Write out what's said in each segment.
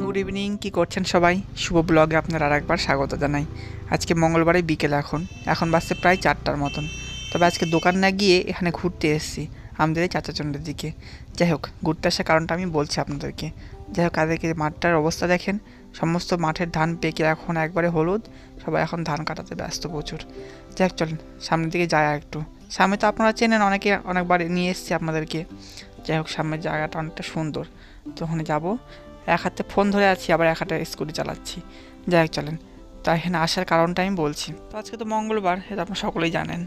Good evening কি করছেন সবাই? শুভ ব্লগে আপনার আর একবার স্বাগত জানাই। আজকে মঙ্গলবারে বিকেল এখন। এখন বাজছে প্রায় চারটার মতন। তবে আজকে দোকান না গিয়ে এখানে ঘুরতে এসেছি, আমাদের এই চাচাচন্ডের দিকে। যাই হোক, ঘুরতে আসার কারণটা আমি বলছি আপনাদেরকে। যাই হোক আজকে মাঠটার অবস্থা দেখেন। সমস্ত মাঠের ধান পেকে এখন একবারে হলুদ। সবাই এখন ধান কাটাতে ব্যস্ত প্রচুর। যাই হোক, চলেন, সামনের দিকে যায় একটু সামনে তো আপনারা চেনেন, অনেকে অনেকবার নিয়ে এসেছি আপনাদেরকে। যাই হোক, সামনের জায়গাটা অনেকটা সুন্দর। তো ওখানে যাব। এক হাতে ফোন ধরে আছি, আবার এক হাতে স্কুটি চালাচ্ছি। যাই হোক, চলেন। তো এখানে আসার কারণটা আমি বলছি। তো আজকে তো মঙ্গলবার, এটা আপনারা সকলেই জানেন।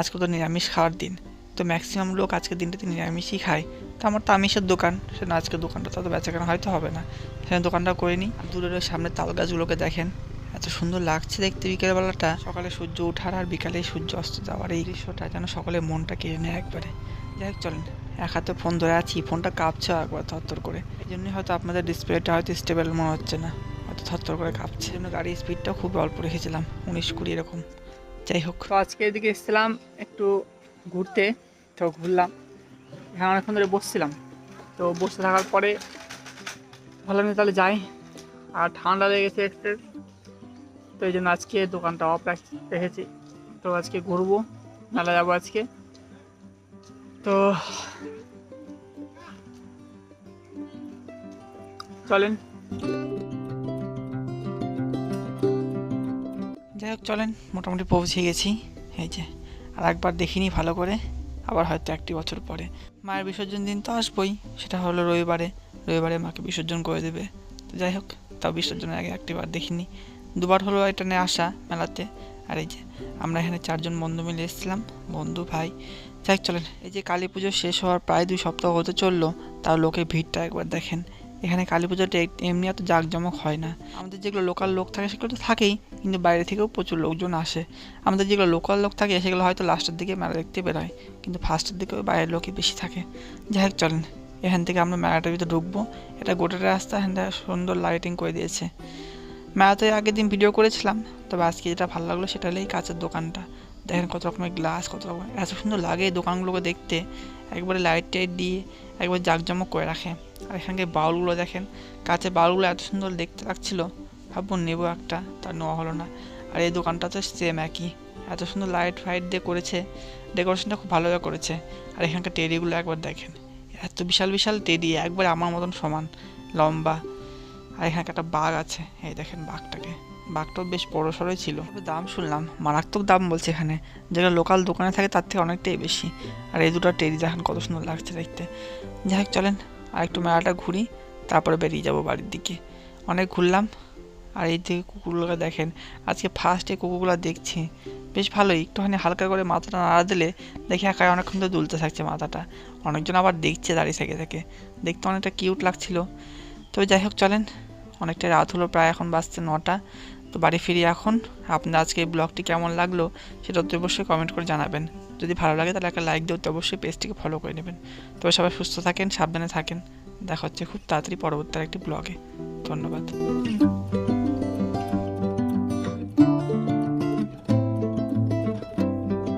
আজকে তো নিরামিষ খাওয়ার দিন। তো ম্যাক্সিমাম লোক আজকের দিনটাতে নিরামিষই খায়। তো আমার তো আমিষের দোকান সেটা আজকে দোকানটা তত বেচাকেনা হয়তো হবে না। সেখানে দোকানটা করে নিই। দূরের সামনে তাল গাছগুলোকে দেখেন। এত সুন্দর লাগছে দেখতে বিকেলবেলাটা। সকালে সূর্য ওঠার আর বিকালে সূর্য অস্ত যাওয়ার এই দৃশ্যটা, যেন সকলে মনটা কেড়ে নেয় একবারে। যাই হোক, চলেন। এক হাতে ফোন ধরে আছি ফোনটা কাঁপছে একবার থরথর করে। এই জন্যই হয়তো আপনাদের ডিসপ্লেটা হয়তো স্টেবল মনে হচ্ছে না। হয়তো থরথর করে কাঁপছে। জন্য গাড়ির স্পিডটাও খুব অল্প রেখেছিলাম, উনিশ কুড়ি এরকম। যাই হোক। তো আজকে এদিকে এসেছিলাম একটু ঘুরতে, তো ঘুরলাম। এখানে অনেকক্ষণ ধরে বসছিলাম। তো বসে থাকার পরে ভাবলাম তাহলে যাই। আর ঠান্ডা লেগেছে একটু। তো এই জন্য আজকে দোকানটা অফ রাখ- রেখেছি। তো আজকে ঘুরবো। মেলা যাব আজকে। তো চলেন। যাই হোক, চলেন, মোটামুটি পৌঁছে গেছি। এই যে, আর একবার দেখিনি ভালো করে, আবার হয়তো একটি বছর পরে। মায়ের বিসর্জন দিন তো আসবই, সেটা হলো রবিবারে। রবিবারে মাকে বিসর্জন করে দেবে। তো যাই হোক, তাও বিসর্জনের আগে একটিবার দেখিনি। দুবার হলো এটা নিয়ে আসা মেলাতে। আর এই যে, আমরা এখানে চারজন বন্ধু মিলে এসেছিলাম, বন্ধু, ভাই। যাই চলেন। এই যে কালী পুজো শেষ হওয়ার প্রায় দুই সপ্তাহ হতে চলল, তাও লোকের ভিড়টা একবার দেখেন। এখানে কালী পুজোটা এমনি এত জাঁকজমক হয় না। আমাদের যেগুলো লোকাল লোক থাকে সেগুলো তো থাকেই, কিন্তু বাইরে থেকেও প্রচুর লোকজন আসে। আমাদের যেগুলো লোকাল লোক থাকে সেগুলো হয়তো লাস্টের দিকে মেলা দেখতে বেরোয়, কিন্তু ফার্স্টের দিকে ওই বাইরের লোকই বেশি থাকে। যাই হোক চলেন। এখান থেকে আমরা মেলাটার ভিতরে ঢুকবো। এটা গোটা রাস্তা, এখানটা সুন্দর লাইটিং করে দিয়েছে। মেলাতে আগের দিন ভিডিও করেছিলাম, তবে আজকে যেটা ভালো লাগল সেটা হলেই কাঁচের দোকানটা। দেখেন কত রকমের গ্লাস কত রকম এত সুন্দর লাগে দোকানগুলোকে দেখতে। একবারে লাইট টাইট দিয়ে একবার জাঁকজমক করে রাখে। আর এখানকার বাউলগুলো দেখেন, কাঁচের বাউলগুলো এত সুন্দর দেখতে লাগছিল। ভাবুন নেব একটা তার নেওয়া হলো না। আর এই দোকানটা তো সেম একই। এত সুন্দর লাইট ফাইট দিয়ে করেছে ডেকোরেশনটা খুব ভালোভাবে করেছে। আর এখানকার টেডিগুলো একবার দেখেন, এত বিশাল বিশাল টেডি একবার আমার মতন সমান, লম্বা। আর এখানে একটা বাঘ আছে, এই দেখেন বাঘটাকে। বাঘটাও বেশ বড় সড়োই ছিল। তবে দাম শুনলাম, মারাত্মক দাম বলছে এখানে। যেটা লোকাল দোকানে থাকে তার থেকে অনেকটাই বেশি। আর এই দুটো টেরি দেখেন কত সুন্দর লাগছে দেখতে। যাই হোক, চলেন আর একটু মেলাটা ঘুরি, তারপরে বেরিয়ে যাব বাড়ির দিকে। অনেক ঘুরলাম, আর এই দিকে কুকুরগুলোকে দেখেন, আজকে ফার্স্ট এই কুকুরগুলো দেখছি। বেশ ভালোই, একটুখানি হালকা করে মাথাটা নাড়া দিলে দেখি একাই অনেকক্ষণ ধরে দুলতে থাকছে মাথাটা। অনেকজন আবার দেখছে দাঁড়িয়ে থেকে থেকে। দেখতে অনেকটা কিউট লাগছিল। তবে যাই হোক, চলেন অনেকটা রাত হলো, প্রায় এখন বাজছে নটা। তো বাড়ি ফিরি এখন। আপনার আজকে এই ব্লগটি কেমন লাগল সেটা অতি অবশ্যই কমেন্ট করে জানাবেন। যদি ভালো লাগে তাহলে একটা লাইক দিয়ে অতি অবশ্যই পেজটিকে ফলো করে নেবেন। তবে সবাই সুস্থ থাকেন, সাবধানে থাকেন। দেখা হচ্ছে খুব তাড়াতাড়ি পরবর্তী একটি ব্লগে। ধন্যবাদ।